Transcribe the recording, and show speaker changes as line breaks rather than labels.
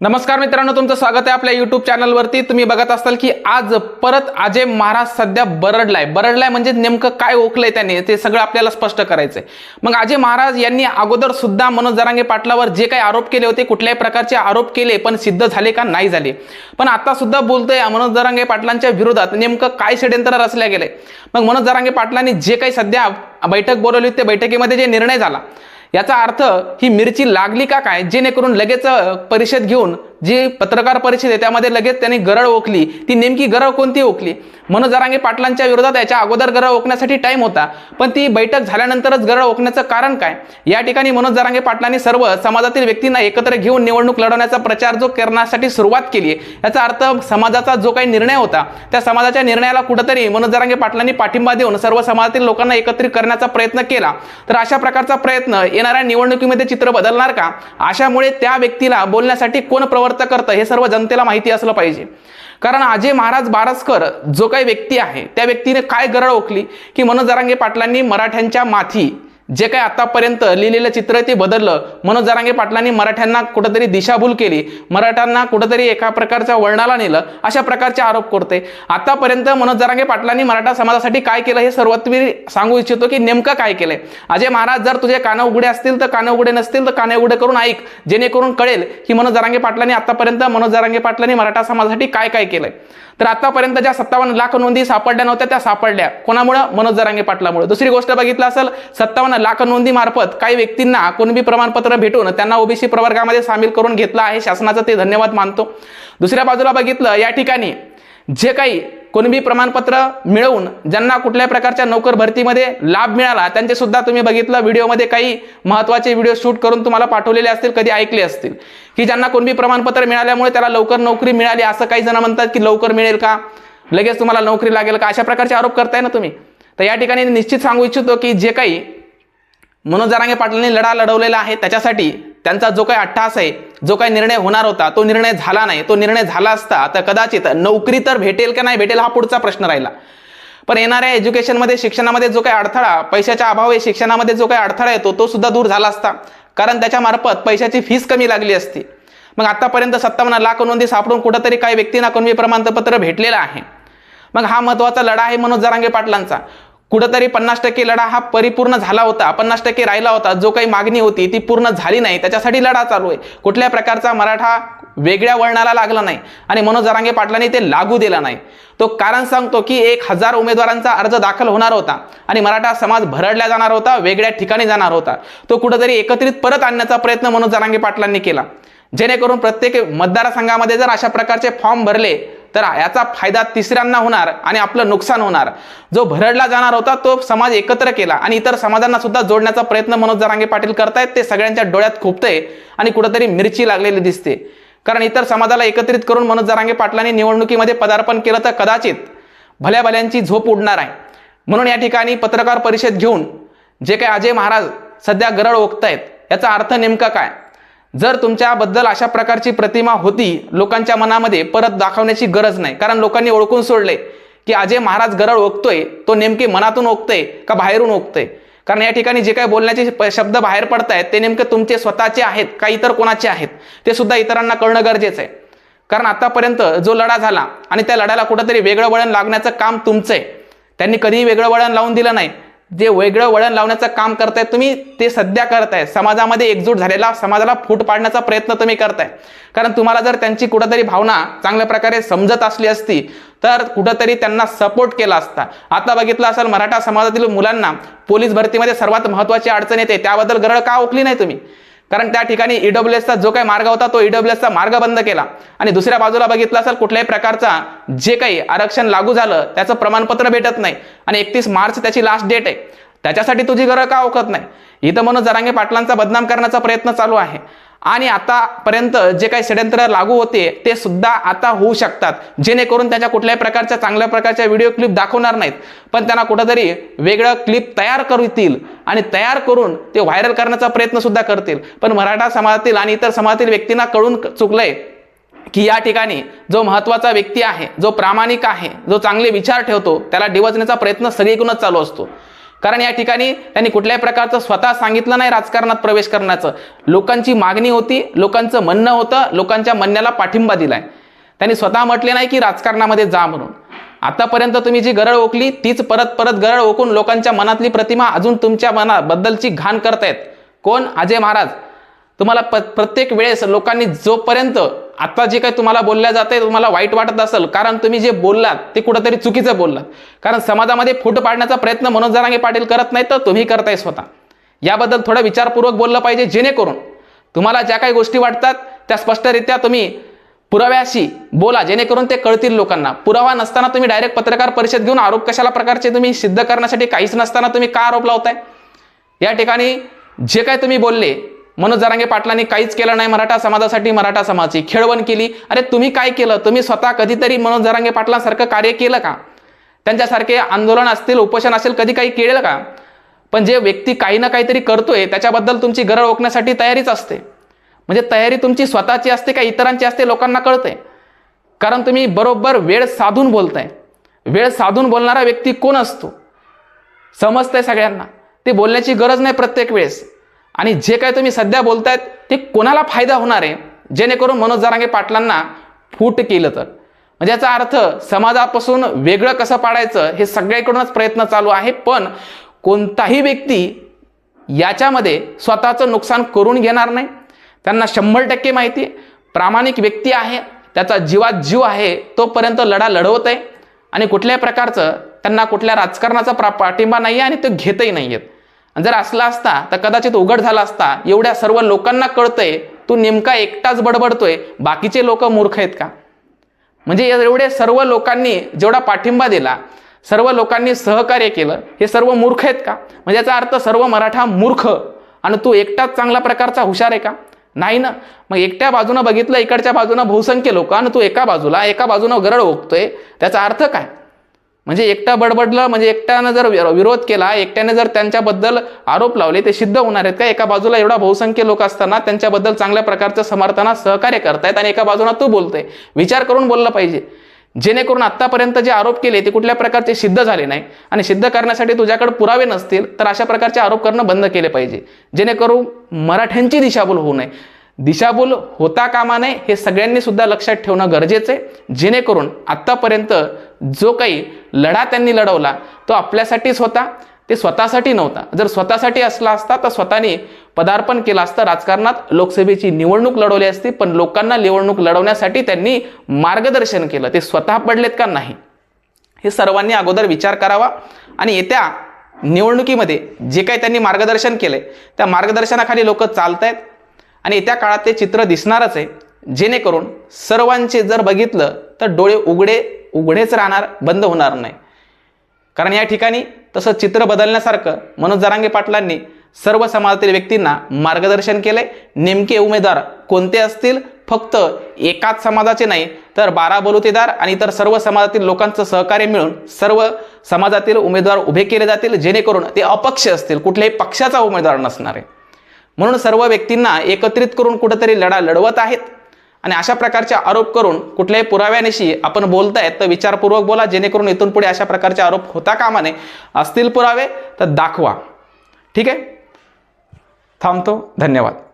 नमस्कार मित्रांनो तुमचं स्वागत आहे आपल्या युट्यूब चॅनलवरती तुम्ही बघत असाल की आज परत अजय महाराज सध्या बरडलाय. बरडलाय म्हणजे नेमकं काय ओकलंय त्याने ते सगळं आपल्याला स्पष्ट करायचंय. मग अजय महाराज यांनी अगोदर सुद्धा मनोज जरांगे पाटलावर जे काही आरोप केले होते कुठल्याही प्रकारचे आरोप केले पण सिद्ध झाले का? नाही झाले. पण आता सुद्धा बोलतोय मनोज जरांगे पाटलांच्या विरोधात नेमकं काय षडयंत्र रचल्या गेलंय. मग मनोज जरांगे पाटलांनी जे काही सध्या बैठक बोलवली होती त्या बैठकीमध्ये जे निर्णय झाला याचा अर्थ ही मिरची लागली का काय? जेणेकरून लगेच परिषद घेऊन जी पत्रकार परिषद आहे त्यामध्ये लगेच त्यांनी गरळ ओकली. ती नेमकी गरळ कोणती ओकली? मनोज जरांगे पाटलांच्या विरोधात याच्या अगोदर गरळ ओकण्यासाठी टाईम होता. पण ती बैठक झाल्यानंतरच गरळ ओकण्याचं कारण काय? या ठिकाणी मनोज जरांगे पाटलांनी सर्व समाजातील व्यक्तींना एकत्र घेऊन निवडणूक लढवण्याचा प्रचार जो करण्यासाठी सुरुवात केली आहे याचा अर्थ समाजाचा जो काही निर्णय होता त्या समाजाच्या निर्णयाला कुठंतरी मनोज जरांगे पाटलांनी पाठिंबा देऊन सर्व समाजातील लोकांना एकत्रित करण्याचा प्रयत्न केला. तर अशा प्रकारचा प्रयत्न येणाऱ्या निवडणुकीमध्ये चित्र बदलणार का? अशामुळे त्या व्यक्तीला बोलण्यासाठी कोण प्रवर्त करतं हे सर्व जनतेला माहिती असलं पाहिजे. कारण अजय महाराज बारसकर जो काही व्यक्ती आहे त्या व्यक्तीने काय गरळ ओकली? की मनोज जरांगे पाटलांनी मराठ्यांच्या माथी जे काय आतापर्यंत लिहिलेलं चित्र ते बदललं. मनोज जरांगे पाटलांनी मराठ्यांना कुठंतरी दिशाभूल केली. मराठ्यांना कुठंतरी एका प्रकारच्या वळणाला नेलं. अशा प्रकारचे आरोप करते. आतापर्यंत मनोज जरांगे पाटलांनी मराठा समाजासाठी काय केलं हे सर्वात मी सांगू इच्छितो की नेमकं काय केलंय. अजय महाराज जर तुझे कानं उघडे असतील तर कानं उघडे नसतील तर काने उघडे करून ऐक. जेणेकरून कळेल की मनोज जरांगे पाटलांनी आतापर्यंत मनोज जरांगे पाटलांनी मराठा समाजासाठी काय काय केलंय. तर आतापर्यंत ज्या सत्तावन्न लाख नोंदी सापडल्या नव्हत्या त्या सापडल्या. कोणामुळं? मनोज जरांगे पाटलामुळे. दुसरी गोष्ट बघितलं असेल सत्तावन्न लाख नोंदी मार्फत काही व्यक्तींना कुणबी प्रमाणपत्र भेटून त्यांना ओबीसी प्रवर्गामध्ये सामील करून घेतलं आहे शासनाचं ते धन्यवाद मानतो. दुसऱ्या बाजूला बघितलं या ठिकाणी जे काही कुणबी प्रमाणपत्र मिळवून ज्यांना कुठल्या प्रकारच्या नोकर भरतीमध्ये लाभ मिळाला त्यांचे सुद्धा तुम्ही बघितलं व्हिडिओमध्ये काही महत्त्वाचे व्हिडिओ शूट करून तुम्हाला पाठवलेले असतील कधी ऐकले असतील. की ज्यांना कुणबी प्रमाणपत्र मिळाल्यामुळे त्याला लवकर नोकरी मिळाली असं काही जण म्हणतात की लवकर मिळेल का? लगेच तुम्हाला नोकरी लागेल का? अशा प्रकारचे आरोप करताय ना तुम्ही. तर या ठिकाणी निश्चित सांगू इच्छितो की जे काही मनोज जरांगे पाटलांनी लढा लढवलेला आहे त्याच्यासाठी त्यांचा जो काही अट्टास आहे जो काही निर्णय होणार होता तो निर्णय झाला नाही. तो निर्णय झाला असता तर कदाचित नोकरी तर भेटेल का नाही भेटेल हा पुढचा प्रश्न राहिला. पण येणाऱ्या एज्युकेशनमध्ये शिक्षणामध्ये जो काही अडथळा पैशाच्या अभावी शिक्षणामध्ये जो काही अडथळा येतो तो सुद्धा दूर झाला असता. कारण त्याच्यामार्फत पैशाची फीस कमी लागली असती. मग आतापर्यंत सत्तावन्न लाख नोंदी सापडून कुठंतरी काही व्यक्तींना कमी प्रमाणपत्र भेटलेलं आहे. मग हा महत्त्वाचा लढा आहे मनोज जरांगे पाटलांचा. कुठंतरी पन्नास टक्के लढा हा परिपूर्ण झाला होता पन्नास टक्के राहिला होता. जो काही मागणी होती ती पूर्ण झाली नाही. त्याच्यासाठी लढा चालू आहे. कुठल्या प्रकारचा मराठा वेगळ्या वळणाला लागला नाही आणि मनोज जरांगे पाटलांनी ते लागू दिला नाही. तो कारण सांगतो की एक हजार उमेदवारांचा अर्ज दाखल होणार होता आणि मराठा समाज भरडला जाणार होता वेगळ्या ठिकाणी जाणार होता. तो कुठंतरी एकत्रित परत आणण्याचा प्रयत्न मनोज जरांगे पाटलांनी केला. जेणेकरून प्रत्येक मतदारसंघामध्ये जर अशा प्रकारचे फॉर्म भरले तर याचा फायदा तिसऱ्यांना होणार आणि आपलं नुकसान होणार. जो भरडला जाणार होता तो समाज एकत्र केला आणि इतर समाजांना सुद्धा जोडण्याचा प्रयत्न मनोज जरांगे पाटील करतायत. ते सगळ्यांच्या डोळ्यात खुपतंय आणि कुठंतरी मिरची लागलेली दिसते. कारण इतर समाजाला एकत्रित करून मनोज जरांगे पाटलांनी निवडणुकीमध्ये पदार्पण केलं तर कदाचित भल्या भल्यांची झोप उडणार आहे. म्हणून या ठिकाणी पत्रकार परिषद घेऊन जे काही अजय महाराज सध्या गरळ ओकतायत याचा अर्थ नेमका काय? जर तुमच्याबद्दल अशा प्रकारची प्रतिमा होती लोकांच्या मनामध्ये परत दाखवण्याची गरज नाही. कारण लोकांनी ओळखून सोडले की अजय महाराज गरळ ओकतोय तो नेमके मनातून ओकतोय का बाहेरून ओकतोय? कारण या ठिकाणी जे काही बोलण्याचे प- शब्द बाहेर पडत आहेत ते नेमके तुमचे स्वतःचे आहेत का इतर कोणाचे आहेत? ते सुद्धा इतरांना कळणं गरजेचं आहे. कारण आतापर्यंत जो लढा झाला आणि त्या लढ्याला कुठंतरी वेगळं वळण लागण्याचं काम तुमचं आहे. त्यांनी कधीही वेगळं वळण लावून दिलं नाही. जे वेगळं वळण लावण्याचं काम करताय तुम्ही ते सध्या करताय. समाजामध्ये एकजूट झालेला समाजाला फूट पाडण्याचा प्रयत्न तुम्ही करताय. कारण तुम्हाला जर त्यांची कुठंतरी भावना चांगल्या प्रकारे समजत असली असती तर कुठंतरी त्यांना सपोर्ट केला असता. आता बघितलं असेल मराठा समाजातील मुलांना पोलीस भरतीमध्ये सर्वात महत्त्वाची अडचण येते. त्याबद्दल गरळ का ओकली नाही तुम्ही? कारण त्या ठिकाणी ईडब्ल्यूएसचा जो काही मार्ग होता तो ईडब्ल्यूएसचा मार्ग बंद केला. आणि दुसऱ्या बाजूला बघितलं असेल कुठल्याही प्रकारचा जे काही आरक्षण लागू झालं त्याचं प्रमाणपत्र भेटत नाही. आणि एकतीस मार्च त्याची लास्ट डेट आहे. त्याच्यासाठी तुझी गरज का ओळखत नाही? इथं म्हणून जरांगे पाटलांचा बदनाम करण्याचा प्रयत्न चालू आहे. आणि आतापर्यंत जे काही षडयंत्र लागू होते ते सुद्धा आता होऊ शकतात. जेणेकरून त्याच्या कुठल्याही प्रकारच्या चांगल्या प्रकारच्या व्हिडिओ क्लिप दाखवणार नाहीत. पण त्यांना कुठंतरी वेगळं क्लिप तयार करतील आणि तयार करून ते व्हायरल करण्याचा प्रयत्न सुद्धा करतील. पण मराठा समाजातील आणि इतर समाजातील व्यक्तींना कळून चुकलंय की या ठिकाणी जो महत्त्वाचा व्यक्ती आहे जो प्रामाणिक आहे जो चांगले विचार ठेवतो त्याला डिवचण्याचा प्रयत्न सगळीकडूनच चालू असतो. कारण या ठिकाणी त्यांनी कुठल्याही प्रकारचं स्वतः सांगितलं नाही राजकारणात प्रवेश करण्याचं. लोकांची मागणी होती लोकांचं म्हणणं होतं लोकांच्या म्हणण्याला पाठिंबा दिलाय. त्यांनी स्वतः म्हटले नाही की राजकारणामध्ये जा म्हणून. आतापर्यंत तुम्ही जी गरळ ओकली तीच परत परत गरळ ओकून लोकांच्या मनातली प्रतिमा अजून तुमच्या मनाबद्दलची घाण करतायत. कोण? अजय महाराज. तुम्हाला प प्रत्येक वेळेस लोकांनी जोपर्यंत आता जे काही तुम्हाला बोलल्या जाते तुम्हाला वाईट वाटत असेल कारण तुम्ही जे बोललात ते कुठंतरी चुकीचं बोललात. कारण समाजामध्ये फूट पाडण्याचा प्रयत्न मनोज जरांगे पाटील करत नाही तर तुम्ही करताय स्वतः. याबद्दल थोडं विचारपूर्वक बोललं पाहिजे जेणेकरून तुम्हाला ज्या काही गोष्टी वाटतात त्या स्पष्टरित्या तुम्ही पुराव्याशी बोला जेणेकरून ते कळतील लोकांना. पुरावा नसताना तुम्ही डायरेक्ट पत्रकार परिषद घेऊन आरोप कशाला प्रकारचे तुम्ही सिद्ध करण्यासाठी काहीच नसताना तुम्ही का आरोप लावताय? या ठिकाणी जे काय तुम्ही बोलले मनोज जरांगे पाटलांनी काहीच केलं नाही मराठा समाजासाठी मराठा समाजाची खेळवण केली. अरे तुम्ही काय केलं? तुम्ही स्वतः कधीतरी मनोज जरांगे पाटलांसारखं कार्य केलं का? त्यांच्यासारखे आंदोलन असतील उपोषण असेल कधी काही केलं का? पण जे व्यक्ती काही ना काहीतरी करतोय त्याच्याबद्दल तुमची गरज ओळखण्यासाठी तयारीच असते. म्हणजे तयारी तुमची स्वतःची असते का इतरांची असते लोकांना कळते कारण तुम्ही बरोबर वेळ साधून बोलताय. वेळ साधून बोलणारा व्यक्ती कोण असतो? समजतंय सगळ्यांना. ते बोलण्याची गरज नाही प्रत्येक वेळेस. आणि जे काय तुम्ही सध्या बोलतायत ते कोणाला फायदा होणार आहे? जेणेकरून मनोज जरांगे पाटलांना फूट केलं तर. म्हणजे याचा अर्थ समाजापासून वेगळं कसं पाडायचं हे सगळ्याकडूनच प्रयत्न चालू आहे पण कोणताही व्यक्ती याच्यामध्ये स्वतःचं नुकसान करून घेणार नाही. त्यांना शंभर टक्के माहिती प्रामाणिक व्यक्ती आहे त्याचा जीवात जीव आहे तोपर्यंत लढा लढवत आहे. आणि कुठल्याही प्रकारचं त्यांना कुठल्या राजकारणाचा प्रा पाठिंबा नाही आहे आणि ते घेतही नाही आहेत जर असला असता तर कदाचित उघड झाला असता एवढ्या सर्व लोकांना कळतंय तू नेमका एकटाच बडबडतोय बाकीचे लोक मूर्ख आहेत का? म्हणजे एवढे सर्व लोकांनी जेवढा पाठिंबा दिला सर्व लोकांनी सहकार्य केलं हे सर्व मूर्ख आहेत का? म्हणजे याचा अर्थ सर्व मराठा मूर्ख आणि तू एकटाच चांगला प्रकारचा हुशार आहे का? नाही ना. मग एकट्या बाजूनं बघितलं इकडच्या बाजूनं बहुसंख्य लोक आणि तू एका बाजूला एका बाजूनं गरड ओकतोय त्याचा अर्थ काय? म्हणजे एकटा बडबडलं म्हणजे एकट्यानं जर विरो- विरोध केला एकट्याने जर त्यांच्याबद्दल आरोप लावले ते सिद्ध होणार आहेत का? एका बाजूला एवढा बहुसंख्य लोक असताना त्यांच्याबद्दल चांगल्या प्रकारचं समर्थनात सहकार्य करतायत आणि एका बाजूला तू बोलतोय. विचार करून बोललं पाहिजे. जेणेकरून आत्तापर्यंत जे आरोप केले ते कुठल्या प्रकारचे सिद्ध झाले नाही. आणि सिद्ध करण्यासाठी तुझ्याकडे पुरावे नसतील तर अशा प्रकारचे आरोप करणं बंद केले पाहिजे. जेणेकरून मराठ्यांची दिशाभूल होऊ नये. दिशाभूल होता कामा नये हे सगळ्यांनी सुद्धा लक्षात ठेवणं गरजेचं आहे. जेणेकरून आत्तापर्यंत जो काही लढा त्यांनी लढवला तो आपल्यासाठीच होता ते स्वतःसाठी नव्हता. जर स्वतःसाठी असला असता तर स्वतःने पदार्पण केलं असतं. राजकारणात लोकसभेची निवडणूक लढवली असती पण लोकांना निवडणूक लढवण्यासाठी त्यांनी मार्गदर्शन केलं. ते स्वतः पडलेत का? नाही. हे सर्वांनी अगोदर विचार करावा आणि येत्या निवडणुकीमध्ये जे काही त्यांनी मार्गदर्शन केलंय त्या मार्गदर्शनाखाली लोक चालत आहेत आणि येत्या काळात ते चित्र दिसणारच आहे. जेणेकरून सर्वांचे जर बघितलं तर डोळे उघडे उघडेच राहणार बंद होणार नाही. कारण या ठिकाणी तसं चित्र बदलण्यासारखं मनोज जरांगे पाटलांनी सर्व समाजातील व्यक्तींना मार्गदर्शन केले नेमके उमेदवार कोणते असतील? फक्त एकाच समाजाचे नाही तर बारा बलुतेदार आणि इतर सर्व समाजातील लोकांचं सहकार्य मिळून सर्व समाजातील उमेदवार उभे केले जातील. जेणेकरून ते अपक्ष असतील. कुठल्याही पक्षाचा उमेदवार नसणार आहे. म्हणून सर्व व्यक्तींना एकत्रित करून कुठेतरी लढा लढवत आहेत. आणि अशा प्रकारचे आरोप करून कुठल्याही पुराव्यानिशी आपण बोलतायत तर विचारपूर्वक बोला जेणेकरून इथून पुढे अशा प्रकारचे आरोप होता कामा नये. असतील पुरावे तर दाखवा. ठीक आहे? थांबतो. धन्यवाद.